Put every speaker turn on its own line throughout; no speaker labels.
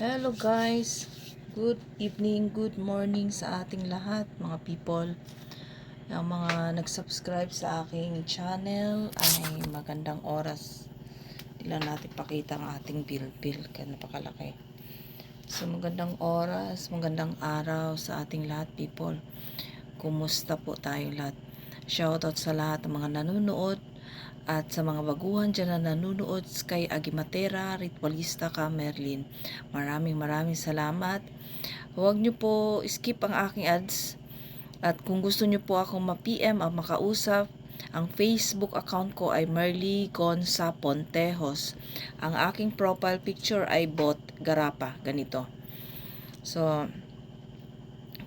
Hello guys. Good evening, good morning sa ating lahat, mga people. Yung mga nag-subscribe sa aking channel ay magandang oras. Lang natin pakita ang ating bill-bill. Kaya napakalaki. So magandang oras, magandang araw sa ating lahat, people. Kumusta po tayo lahat? Shoutout sa lahat ng mga nanonood at sa mga baguhan dyan na nanonood kay Agimatera, Ritualista ka, Merlin. Maraming maraming salamat. Huwag nyo po skip ang aking ads. At kung gusto nyo po akong ma-PM o makausap, ang Facebook account ko ay Merly Gonza Pontejos. Ang aking profile picture ay Bot Garapa. Ganito. So,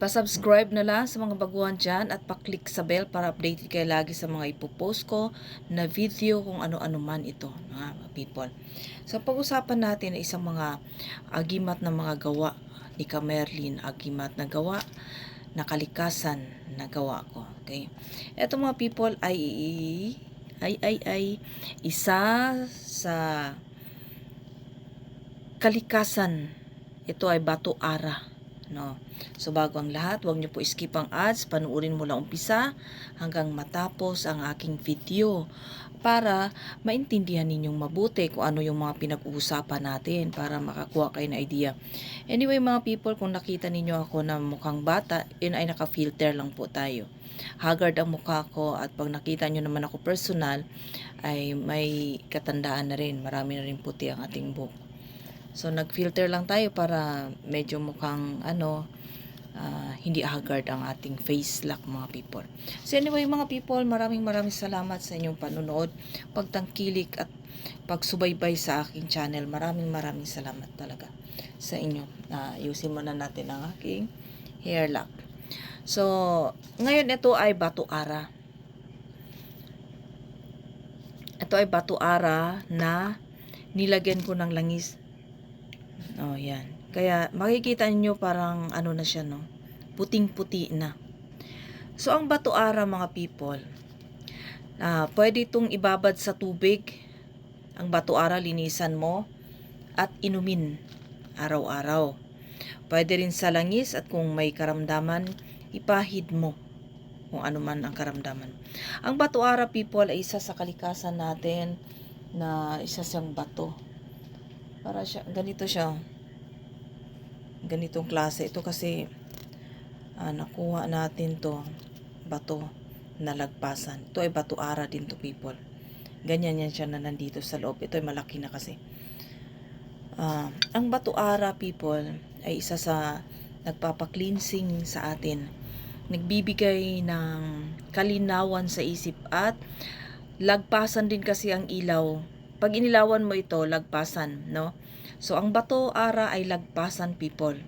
Pa-subscribe na lang sa mga baguhan dyan at pa-click sa bell para updated kayo lagi sa mga ipopost ko na video kung ano-ano man ito, mga people. So, pag-usapan natin ay isang mga agimat na mga gawa ni Kamerlin, agimat na gawa na kalikasan na gawa ko. Okay? Ito mga people ay ay ay ay isa sa kalikasan. Ito ay bato ara no. So bago ang lahat, huwag niyo po skip ang ads, panuorin mo lang umpisa hanggang matapos ang aking video para maintindihan ninyong mabuti kung ano yung mga pinag-uusapan natin para makakuha kayo ng idea. Anyway mga people, kung nakita ninyo ako na mukhang bata, yun ay naka-filter lang po tayo. Haggard ang mukha ko at pag nakita nyo naman ako personal, ay may katandaan na rin. Marami na rin puti ang ating buhok. So nag-filter lang tayo para medyo mukhang ano ah, hindi haggard ang ating face lock mga people. So anyway mga people, maraming maraming salamat sa inyong panonood, pagtangkilik at pagsubaybay sa aking channel. Maraming maraming salamat talaga sa inyo. Uh, ayusin muna natin ang aking hair lock. So, ngayon ito ay bato ara. Ito ay bato ara na nilagyan ko ng langis Oh, yan. Kaya makikita niyo parang ano na siya, no? Puting-puti na. So, ang bato ara mga people, ah, pwede itong ibabad sa tubig. Ang bato ara, linisan mo at inumin araw-araw. Pwede rin sa langis at kung may karamdaman, ipahid mo kung ano man ang karamdaman. Ang bato ara people ay isa sa kalikasan natin na isa siyang bato para siya, ganito siya. Ganitong klase. Ito kasi, ah, nakuha natin to bato na lagpasan. Ito ay bato ara din to people. Ganyan yan siya na nandito sa loob. Ito ay malaki na kasi. Ah, ang bato ara people ay isa sa nagpapa-cleansing sa atin. Nagbibigay ng kalinawan sa isip at lagpasan din kasi ang ilaw pag inilawan mo ito, lagpasan, no? So, ang bato ara ay lagpasan people.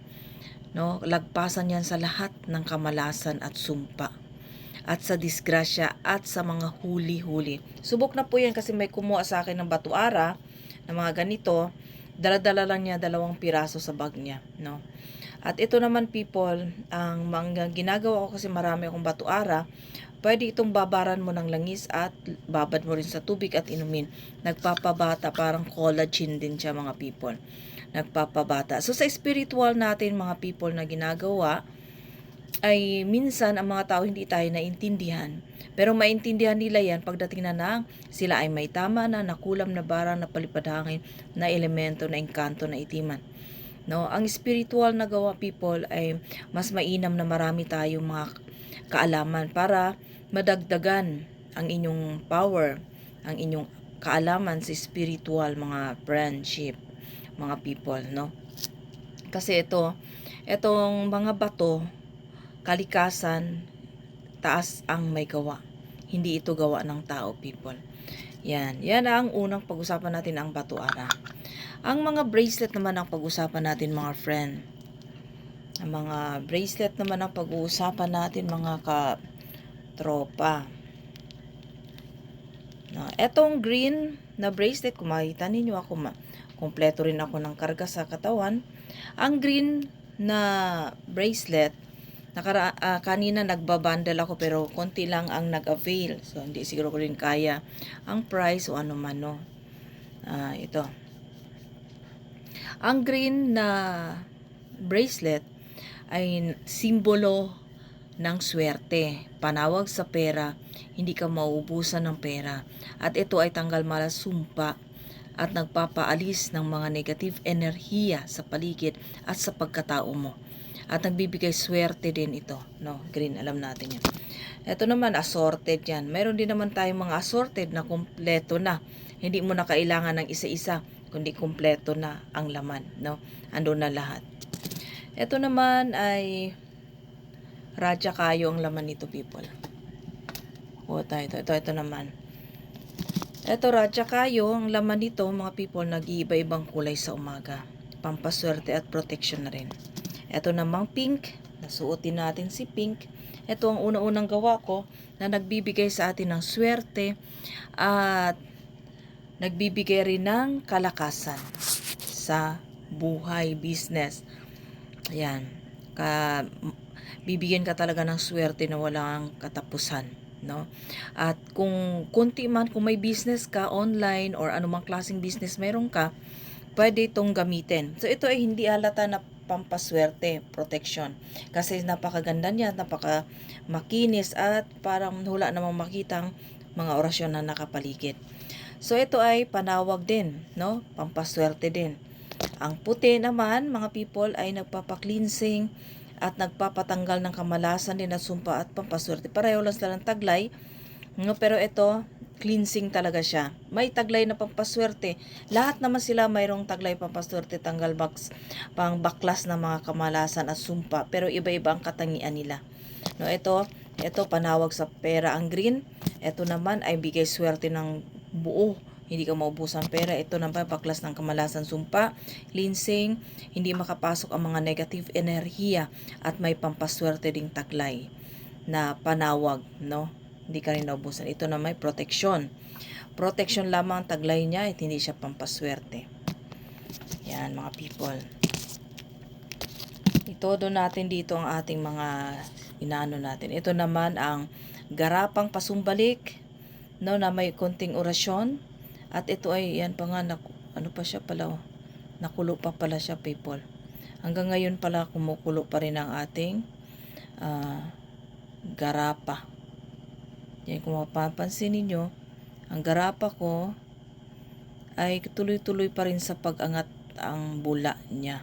No? Lagpasan yan sa lahat ng kamalasan at sumpa. At sa disgrasya at sa mga huli-huli. Subok na po yan kasi may kumuha sa akin ng bato ara na mga ganito. Dala-dala lang niya dalawang piraso sa bag niya. No? At ito naman people, ang mga ginagawa ko kasi marami akong bato ara, Pwede itong babaran mo ng langis at babad mo rin sa tubig at inumin. Nagpapabata, parang collagen din siya mga people. Nagpapabata. So sa spiritual natin mga people na ginagawa, ay minsan ang mga tao hindi tayo naintindihan. Pero maintindihan nila yan pagdating na nang sila ay may tama na, nakulam na barang, na palipad hangin, na elemento, na engkanto, na itiman. No, ang spiritual na gawa people ay mas mainam na marami tayong mga kaalaman para madagdagan ang inyong power, ang inyong kaalaman sa spiritual mga friendship, mga people, no? Kasi ito, itong mga bato, kalikasan, taas ang may gawa. Hindi ito gawa ng tao, people. Yan. Yan ang unang pag-usapan natin ang bato ara. Ang mga bracelet naman ang pag-usapan natin, mga friend. Ang mga bracelet naman ang pag-uusapan natin, mga ka tropa. Na, etong green na bracelet, kung makita ninyo ako, ma kompleto rin ako ng karga sa katawan. Ang green na bracelet, nakara uh, kanina nagbabundle ako pero konti lang ang nag-avail. So, hindi siguro ko rin kaya ang price o ano man, no. Uh, ito. Ang green na bracelet ay simbolo ng swerte, panawag sa pera, hindi ka mauubusan ng pera. At ito ay tanggal malas sumpa at nagpapaalis ng mga negative enerhiya sa paligid at sa pagkatao mo. At nagbibigay swerte din ito. No, green, alam natin yan. Ito naman, assorted yan. Meron din naman tayong mga assorted na kumpleto na. Hindi mo na kailangan ng isa-isa, kundi kumpleto na ang laman. No? Ando na lahat. Ito naman ay Raja kayo ang laman nito, people. O, ito, ito, ito, ito naman. Ito, Raja kayo, ang laman nito, mga people, nag-iiba-ibang kulay sa umaga. Pampaswerte at protection na rin. Ito namang pink, nasuotin natin si pink. Ito ang una-unang gawa ko na nagbibigay sa atin ng swerte at nagbibigay rin ng kalakasan sa buhay, business. Ayan. Ka, bibigyan ka talaga ng swerte na walang katapusan, no? At kung kunti man, kung may business ka online or anumang klaseng business meron ka, pwede itong gamitin. So, ito ay hindi halata na pampaswerte, protection. Kasi napakaganda niya, napaka makinis at parang wala namang makitang mga orasyon na nakapaligid. So, ito ay panawag din, no? Pampaswerte din. Ang puti naman, mga people, ay nagpapa-cleansing, at nagpapatanggal ng kamalasan din at sumpa at pampaswerte. Pareho lang sila ng taglay. No, pero ito, cleansing talaga siya. May taglay na pampaswerte. Lahat naman sila mayroong taglay pampaswerte, tanggal box, pang baklas na mga kamalasan at sumpa. Pero iba-iba ang katangian nila. No, ito, ito panawag sa pera ang green. Ito naman ay bigay swerte ng buo hindi ka maubusan pera. Ito naman, baklas ng kamalasan sumpa, cleansing, hindi makapasok ang mga negative enerhiya at may pampaswerte ding taglay na panawag, no? Hindi ka rin naubusan. Ito na may protection. Protection lamang ang taglay niya at hindi siya pampaswerte. Yan, mga people. Itodo natin dito ang ating mga inaano natin. Ito naman ang garapang pasumbalik, no, na may konting orasyon at ito ay, yan pa nga, naku, ano pa siya pala, oh. nakulo pa pala siya, people. Hanggang ngayon pala, kumukulo pa rin ang ating uh, garapa. Yan, kung mapapansin ninyo, ang garapa ko ay tuloy-tuloy pa rin sa pag-angat ang bula niya.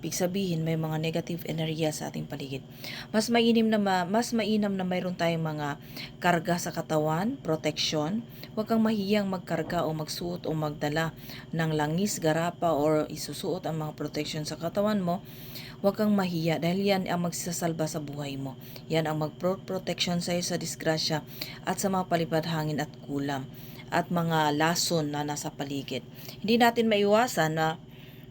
Ibig sabihin, may mga negative energy sa ating paligid. Mas mainam na ma, mas mainam na mayroon tayong mga karga sa katawan, protection. Huwag kang mahiyang magkarga o magsuot o magdala ng langis, garapa or isusuot ang mga protection sa katawan mo. Huwag kang mahiya dahil yan ang magsasalba sa buhay mo. Yan ang mag-protection sa iyo sa disgrasya at sa mga palipad hangin at kulam at mga lason na nasa paligid. Hindi natin maiwasan na,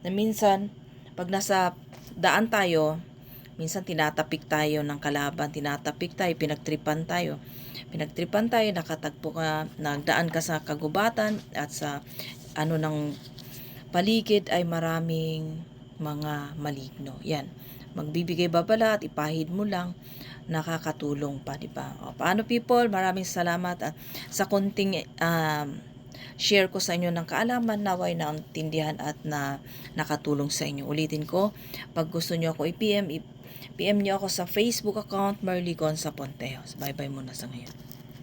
na minsan pag nasa daan tayo, minsan tinatapik tayo ng kalaban, tinatapik tayo, pinagtripan tayo. Pinagtripan tayo, nakatagpo ka, nagdaan ka sa kagubatan at sa ano ng paligid ay maraming mga maligno. Yan. Magbibigay babala at ipahid mo lang nakakatulong pa, di ba? O, paano people? Maraming salamat at sa konting um, share ko sa inyo ng kaalaman naway na tindihan at na nakatulong sa inyo. Ulitin ko, pag gusto nyo ako i-PM, i- PM nyo ako sa Facebook account Merly Gonza Pontejos. Bye-bye muna sa ngayon.